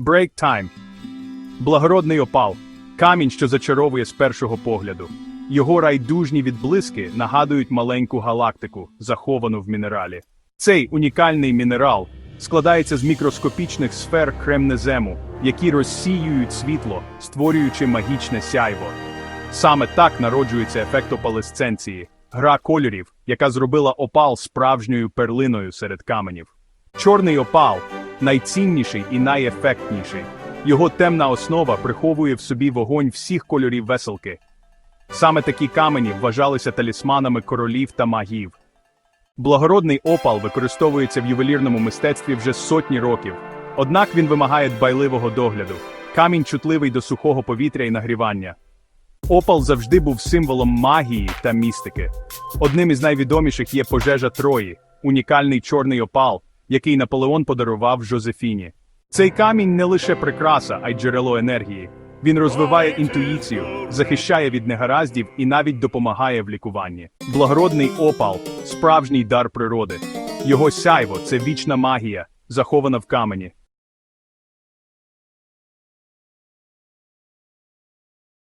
Break time. Благородний опал. Камінь, що зачаровує з першого погляду. Його райдужні відблиски нагадують маленьку галактику, заховану в мінералі. Цей унікальний мінерал складається з мікроскопічних сфер кремнезему, які розсіюють світло, створюючи магічне сяйво. Саме так народжується ефект опалесценції, гра кольорів, яка зробила опал справжньою перлиною серед каменів. Чорний опал найцінніший і найефектніший. Його темна основа приховує в собі вогонь всіх кольорів веселки. Саме такі камені вважалися талісманами королів та магів. Благородний опал використовується в ювелірному мистецтві вже сотні років. Однак він вимагає дбайливого догляду. Камінь чутливий до сухого повітря і нагрівання. Опал завжди був символом магії та містики. Одним із найвідоміших є пожежа Трої, унікальний чорний опал, який Наполеон подарував Жозефіні. Цей камінь не лише прикраса, а й джерело енергії. Він розвиває інтуїцію, захищає від негараздів і навіть допомагає в лікуванні. Благородний опал справжній дар природи. Його сяйво це вічна магія, захована в камені.